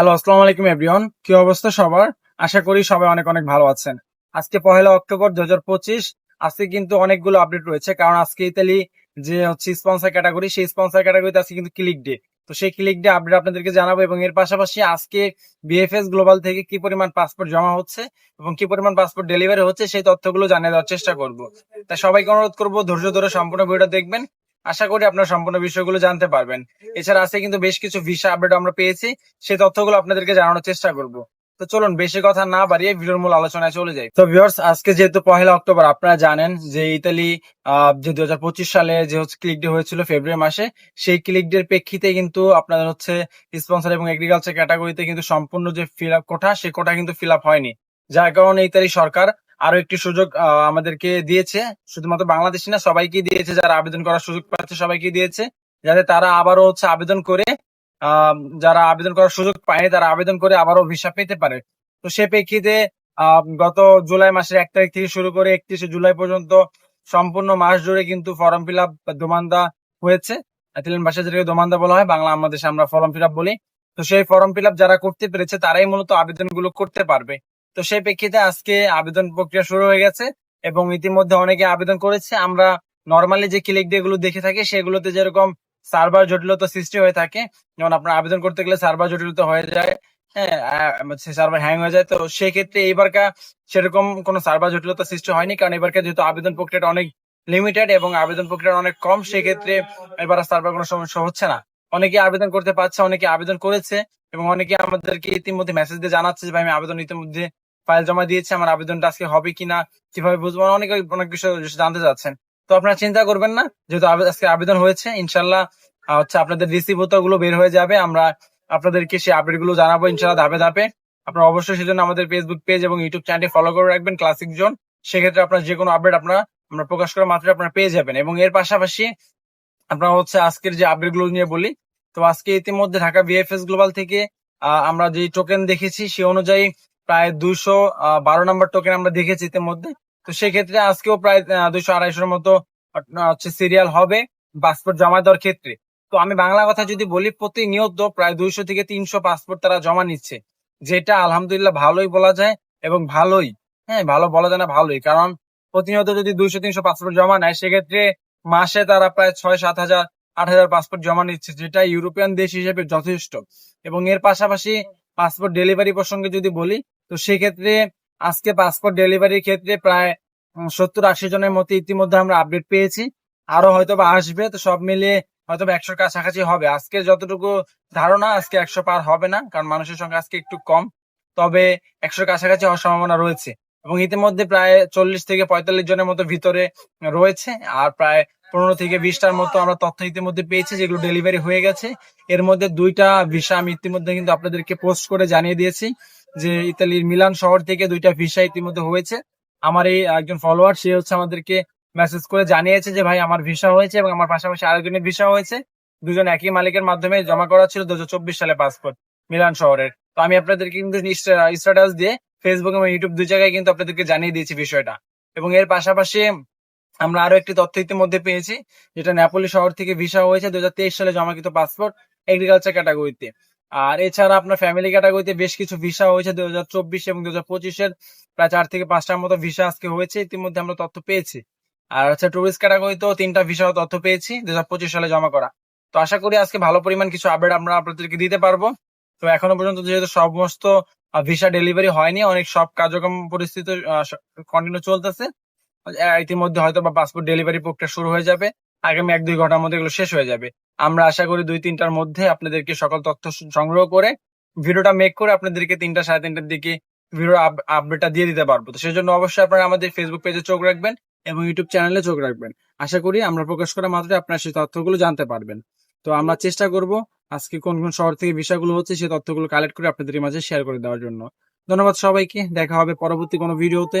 Hello, আসসালামু আলাইকুম, everyone. কি অবস্থা সবার? আশা করি সবাই অনেক অনেক ভালো আছেন। আজকে পহেলা অক্টোবর দু হাজার পঁচিশ। আজকে কিন্তু অনেকগুলো আপডেট রয়েছে, কারণ আজকে ইতালি যে হচ্ছে স্পন্সর ক্যাটাগরি সেই স্পন্সর ক্যাটাগরিতে আজকে কিন্তু ক্লিক ডে তো সেই ক্লিক ডে আপডেট আপনাদেরকে জানাব এবং এর পাশাপাশি আজকে বিএফএস গ্লোবাল থেকে কি পরিমাণ পাসপোর্ট জমা হচ্ছে এবং কি পরিমাণ পাসপোর্ট ডেলিভারি হচ্ছে, সেই তথ্যগুলো জানিয়ে দেওয়ার চেষ্টা করব। তাই সবাইকে অনুরোধ করব, ধৈর্য ধরে সম্পূর্ণ ভিডিওটা দেখবেন। আশা করি আপনারা সম্পূর্ণ বিষয়গুলো জানতে পারবেন। এছাড়া আছে কিন্তু বেশ কিছু ভিসা আপডেট আমরা পেয়েছি, সেই তথ্যগুলো আপনাদেরকে জানানোর চেষ্টা করব। তো চলুন, বেশি কথা না বাড়িয়ে ভিডিওর মূল আলোচনায় চলে যাই। তো ভিউয়ার্স আজকে যেহেতু পহেলা অক্টোবর, আপনারা জানেন যে ইতালি যে দু হাজার পঁচিশ সালে যে হচ্ছে ক্লিক ডে হয়েছিল ফেব্রুয়ারি মাসে, সেই ক্লিক ডের প্রেক্ষিতে কিন্তু আপনাদের হচ্ছে স্পন্সর এবং এগ্রিকালচার ক্যাটাগরিতে কিন্তু সম্পূর্ণ যে ফিল আপ কোটা সেই কোটা কিন্তু ফিল আপ হয়নি। যার কারণে ইতালি সরকার আরও একটি সুযোগ আমাদেরকে দিয়েছে। শুধুমাত্র বাংলাদেশি না সবাইকে দিয়েছে। যারা আবেদন করার সুযোগ পাচ্ছে সবাইকে দিয়েছে। যাতে তারা আবারও হচ্ছে আবেদন করে যারা আবেদন করার সুযোগ পায়নি, তারা আবেদন করে আবারও ভিসা পেতে পারে। তো সে প্রেক্ষিতে গত জুলাই মাসের এক তারিখ থেকে শুরু করে একত্রিশে জুলাই পর্যন্ত সম্পূর্ণ মাস জুড়ে কিন্তু ফর্ম ফিল আপ দোমান্দা হয়েছে। ইতালিয়ান ভাষায় যেটাকে দোমান্দা বলা হয়, বাংলা আমাদের আমরা ফর্ম ফিল আপ বলি। তো সেই ফর্ম ফিল আপ যারা করতে পেরেছে, তারাই মূলত আবেদনগুলো করতে পারবে। তো সেই প্রেক্ষিতে আজকে আবেদন প্রক্রিয়া শুরু হয়ে গেছে এবং ইতিমধ্যে অনেকে আবেদন করেছে। আমরা নর্মালি যে ক্লিক ডে গুলো দেখে থাকি, সেগুলোতে যেরকম সার্ভার জটিলতা সৃষ্টি হয়ে থাকে, যেমন আপনার আবেদন করতে গেলে সার্ভার জটিলতা হয়ে যায় হ্যাঁ সার্ভার হ্যাং হয়ে যায়। তো সেক্ষেত্রে এইবারকার সেরকম কোনো সার্ভার জটিলতা সৃষ্টি হয়নি, কারণ এবারকার যেহেতু আবেদন প্রক্রিয়াটা অনেক লিমিটেড এবং আবেদন প্রক্রিয়া অনেক কম, সেক্ষেত্রে এবার সার্ভার কোনো সমস্যা হচ্ছে না। অনেকে আবেদন করতে পারছে, অনেকে আবেদন করেছে এবং অনেকে আমাদেরকে ইতিমধ্যে মেসেজ দিয়ে জানাচ্ছে যে, ভাই, আমি আবেদন ইতিমধ্যে ফাইল জমা দিয়েছি, আমার আবেদনটা আজকে হবে কিনা, কীভাবে বুঝব, অনেক অনেক বিষয় জানতে চাচ্ছেন। তো আপনারা চিন্তা করবেন না, যেহেতু আজকে আবেদন হয়েছে, ইনশাল্লাহ হচ্ছে আপনাদের রিসিভগুলো বের হয়ে যাবে, আমরা আপনাদেরকে সেই আপডেটগুলো জানাব, ইনশাল্লাহ, ধাপে ধাপে। আপনারা অবশ্যই সেজন্য আমাদের ফেসবুক পেজ এবং ইউটিউব চ্যানেলটি ফলো করে রাখবেন ক্লাসিক জোন সেক্ষেত্রে আপনার যে কোনো আপডেট আপনারা, আমরা প্রকাশ করা মাত্র আপনারা পেয়ে যাবেন। এবং এর পাশাপাশি আপনারা হচ্ছে আজকের যে আপডেটগুলো নিয়ে বলি, তো আজকে ইতিমধ্যে ঢাকা বিএফএস গ্লোবাল থেকে আমরা যে টোকেন দেখেছি সে অনুযায়ী প্রায় দুইশো বারো নম্বর টোকেন আমরা দেখেছি ইতিমধ্যে। তো সেক্ষেত্রে আজকেও প্রায় দুইশো আড়াইশোর মতো হচ্ছে সিরিয়াল হবে পাসপোর্ট জমা দেওয়ার ক্ষেত্রে। তো আমি বাংলা কথা যদি বলি, প্রতিনিয়ত প্রায় দুইশো থেকে তিনশো পাসপোর্ট তারা জমা নিচ্ছে। যেটা আলহামদুলিল্লাহ ভালোই বলা যায় এবং ভালোই হ্যাঁ ভালো বলা যায় না, ভালোই। কারণ প্রতিনিয়ত যদি দুইশো, তিনশো পাসপোর্ট জমা নেয়, সেক্ষেত্রে মাসে তারা প্রায় ছয়, সাত হাজার, আট হাজার পাসপোর্ট জমা নিচ্ছে, যেটা ইউরোপিয়ান দেশ হিসেবে যথেষ্ট। এবং এর পাশাপাশি পাসপোর্ট ডেলিভারি প্রসঙ্গে যদি বলি, তো সেক্ষেত্রে আজকে পাসপোর্ট ডেলিভারির ক্ষেত্রে প্রায় সত্তর আশি জনের মতো ইতিমধ্যে আমরা আপডেট পেয়েছি। আরও হয়তো বা আসবে, তো সব মিলিয়ে হয়তো বা একশোর কাছাকাছি হবে। আজকে যতটুকু ধারণা, আজকে একশো পার হবে না, কারণ মানুষের সংখ্যা আজকে একটু কম। তবে একশোর কাছাকাছি হওয়ার সম্ভাবনা রয়েছে। এবং ইতিমধ্যে প্রায় চল্লিশ থেকে পঁয়তাল্লিশ জনের মতো ভিতরে রয়েছে, আর প্রায় পনেরো থেকে বিশটার মতো আমরা তথ্য ইতিমধ্যে পেয়েছি, যেগুলো ডেলিভারি হয়ে গেছে। এর মধ্যে দুইটা ভিসা আমি ইতিমধ্যে কিন্তু আপনাদেরকে পোস্ট করে জানিয়ে দিয়েছি যে ইতালির মিলান শহর থেকে দুইটা ভিসা ইতিমধ্যে হয়েছে। আমার এই একজন ফলোয়ার সে হচ্ছে আমাদেরকে মেসেজ করে জানিয়েছে যে, ভাই, আমার ভিসা হয়েছে এবং আমার পাশাপাশি আরেকজনের ভিসা হয়েছে। দুজন একই মালিকের মাধ্যমে জমা করা ছিল দু হাজার চব্বিশ সালে পাসপোর্ট মিলান শহরের। তো আমি আপনাদেরকে কিন্তু স্ট্যাটাস দিয়ে ফেসবুক এবং ইউটিউব দুই জায়গায় কিন্তু আপনাদেরকে জানিয়ে দিয়েছি বিষয়টা। এবং এর পাশাপাশি আমরা আরও একটি তথ্য ইতিমধ্যে পেয়েছি, যেটা নেপোলি শহর থেকে ভিসা হয়েছে দু হাজার তেইশ সালে জমাকৃত পাসপোর্ট এগ্রিকালচার ক্যাটাগরিতে আর এছাড়া আপনার ফ্যামিলি ক্যাটাগরিতে বেশ কিছু ভিসা হয়েছে দু হাজার চব্বিশ এবং দু হাজার পঁচিশের প্রায় চার থেকে পাঁচটার মতো ভিসা আজকে হয়েছে, ইতিমধ্যে আমরা তথ্য পেয়েছি। আর হচ্ছে টুরিস্ট ক্যাটাগরিতেও তিনটা ভিসা তথ্য পেয়েছি দু হাজার পঁচিশ সালে জমা করা। তো আশা করি আজকে ভালো পরিমাণ কিছু আপডেট আমরা আপনাদেরকে দিতে পারব। তো এখনও পর্যন্ত যেহেতু সমস্ত ভিসা ডেলিভারি হয়নি, অনেক সব কার্যক্রম পরিস্থিতি কন্টিনিউ চলতেছে ইতিমধ্যে হয়তো বা পাসপোর্ট ডেলিভারি প্রক্রিয়া শুরু হয়ে যাবে। আগামী এক দুই ঘণ্টার মধ্যে এগুলো শেষ হয়ে যাবে। আমরা আশা করি দুই তিনটার মধ্যে আপনাদেরকে সকল তথ্য সংগ্রহ করে ভিডিওটা মেক করে আপনাদেরকে তিনটা সাড়ে তিনটার দিকে ভিডিও আপডেটটা দিয়ে দিতে পারব। তো সেজন্য অবশ্যই আপনারা আমাদের ফেসবুক পেজে চোখ রাখবেন এবং ইউটিউব চ্যানেলে চোখ রাখবেন। আশা করি আমরা প্রকাশ করা মাত্রই আপনারা সেই তথ্যগুলো জানতে পারবেন। তো আমরা চেষ্টা করব আজকে কোন কোন শহর থেকে বিষয়গুলো হচ্ছে সেই তথ্যগুলো কালেক্ট করে আপনাদের মাঝে শেয়ার করে দেওয়ার জন্য। ধন্যবাদ সবাইকে। দেখা হবে পরবর্তী কোনো ভিডিওতে